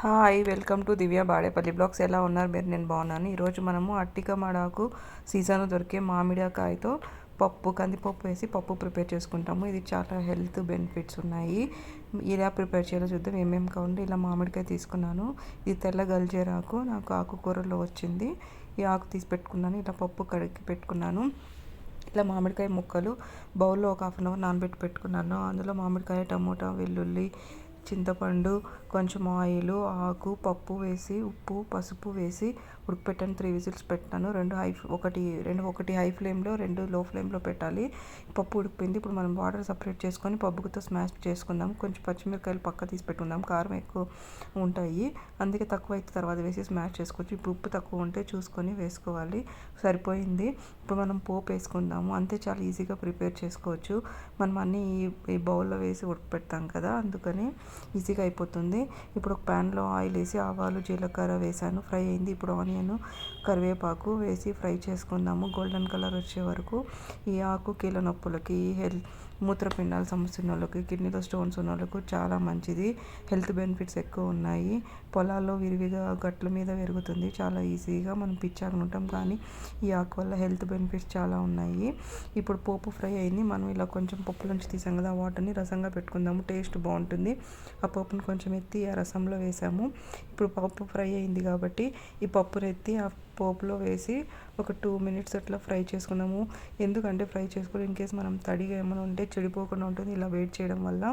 Hi welcome to Divya Badepalli blogs. ఎలా ఉన్నారు? మీరు? నేను బాగున్నాను. ఈరోజు మనము అట్టిక మడాకు సీజన్ దొరికే మామిడికాయతో పప్పు కందిపప్పు వేసి పప్పు ప్రిపేర్ చేసుకుంటాము. ఇది చాలా హెల్త్ బెనిఫిట్స్ ఉన్నాయి. ఇలా ప్రిపేర్ చేయాలో చూద్దాం. ఏమేమి కావాలంటే ఇలా మామిడికాయ తీసుకున్నాను. ఇది తెల్ల గల్జేరాకు నాకు ఆకుకూరలో వచ్చింది. ఈ ఆకు తీసి పెట్టుకున్నాను. ఇలా పప్పు కడిగి పెట్టుకున్నాను. ఇలా మామిడికాయ ముక్కలు బౌల్లో ఒక హాఫ్ అన్ అవర్ నానబెట్టి పెట్టుకున్నాను. అందులో మామిడికాయ టమోటా వెల్లుల్లి చింతపండు కొంచెం ఆయిల్ ఆకు పప్పు వేసి ఉప్పు పసుపు వేసి ఉడకపెట్టాను. త్రీ విజిల్స్ పెట్టాను. రెండు హై ఒకటి రెండు ఒకటి హై ఫ్లేమ్లో రెండు లో ఫ్లేమ్లో పెట్టాలి. పప్పు ఉడికిపోయింది. ఇప్పుడు మనం వాటర్ సపరేట్ చేసుకొని పప్పుతో స్మాష్ చేసుకుందాం. కొంచెం పచ్చిమిరకాయలు పక్క తీసి పెట్టుకుందాం. కారం ఎక్కువ ఉంటాయి. అందుకే తక్కువ అయితే తర్వాత వేసి స్మాష్ చేసుకోవచ్చు. ఇప్పుడు ఉప్పు తక్కువ ఉంటే చూసుకొని వేసుకోవాలి. సరిపోయింది. ఇప్పుడు మనం పోపు వేసుకుందాము. అంతే చాలా ఈజీగా ప్రిపేర్ చేసుకోవచ్చు. మనం అన్నీ ఈ బౌల్లో వేసి ఉడకపెడతాం కదా. అందుకని ఈజీగా అయిపోతుంది. ఇప్పుడు ఒక ప్యాన్లో ఆయిల్ వేసి ఆవాలు జీలకర్ర వేసాను. ఫ్రై అయింది. ఇప్పుడు ఆనియన్ కరివేపాకు వేసి ఫ్రై చేసుకుందాము. గోల్డెన్ కలర్ వచ్చే వరకు ఈ ఆకు కీళ్ళ నొప్పులకి హెల్త్ మూత్రపిండాల సమస్య ఉన్న వాళ్ళకి కిడ్నీలో స్టోన్స్ ఉన్న వాళ్ళకు చాలా మంచిది. హెల్త్ బెనిఫిట్స్ ఎక్కువ ఉన్నాయి. పొలాల్లో విరివిగా గట్ల మీద పెరుగుతుంది. చాలా ఈజీగా మనం పిచ్చాకుని ఉంటాం. కానీ ఈ ఆకు వల్ల హెల్త్ బెనిఫిట్స్ చాలా ఉన్నాయి. ఇప్పుడు పోపు ఫ్రై అయింది. మనం ఇలా కొంచెం పప్పు నుంచి తీసాం కదా వాటర్ని రసంగా పెట్టుకుందాము. టేస్ట్ బాగుంటుంది. ఆ పప్పును కొంచెం ఎత్తి ఆ రసంలో వేసాము. ఇప్పుడు పప్పు ఫ్రై అయింది కాబట్టి ఈ పప్పును ఎత్తి ఆ పోపులో వేసి ఒక టూ మినిట్స్ అట్లా ఫ్రై చేసుకున్నాము. ఎందుకంటే ఫ్రై చేసుకుని ఇన్ కేస్ మనం తడిగా ఏమైనా ఉంటే చెడిపోకుండా ఉంటుంది. ఇలా వెయిట్ చేయడం వల్ల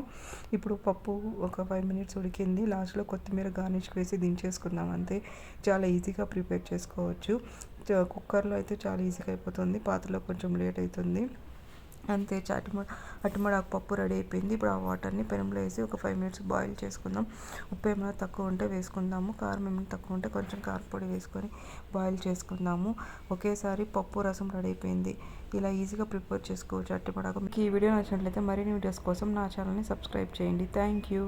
ఇప్పుడు పప్పు ఒక ఫైవ్ మినిట్స్ ఉడికింది. లాస్ట్లో కొత్తిమీర గార్నిష్ వేసి దించేసుకుందాం అంతే. చాలా ఈజీగా ప్రిపేర్ చేసుకోవచ్చు. కుక్కర్లో అయితే చాలా ఈజీగా అయిపోతుంది. పాత్రలో కొంచెం లేట్ అవుతుంది. అంతే అటుమ అటుమడాకు పప్పు రెడీ అయిపోయింది. ఇప్పుడు ఆ వాటర్ని పెనంలో వేసి ఒక ఫైవ్ మినిట్స్ బాయిల్ చేసుకుందాం. ఉప్పు ఏమైనా తక్కువ ఉంటే వేసుకుందాము. కారం ఏమైనా తక్కువ ఉంటే కొంచెం కారపొడి వేసుకొని బాయిల్ చేసుకుందాము. ఒకేసారి పప్పు రసం రెడీ అయిపోయింది. ఇలా ఈజీగా ప్రిపేర్ చేసుకోవచ్చు అట్టుమడాకు మీకు ఈ వీడియో నచ్చినట్లయితే మరిన్ని వీడియోస్ కోసం నా ఛానల్ని సబ్స్క్రైబ్ చేయండి. Thank you.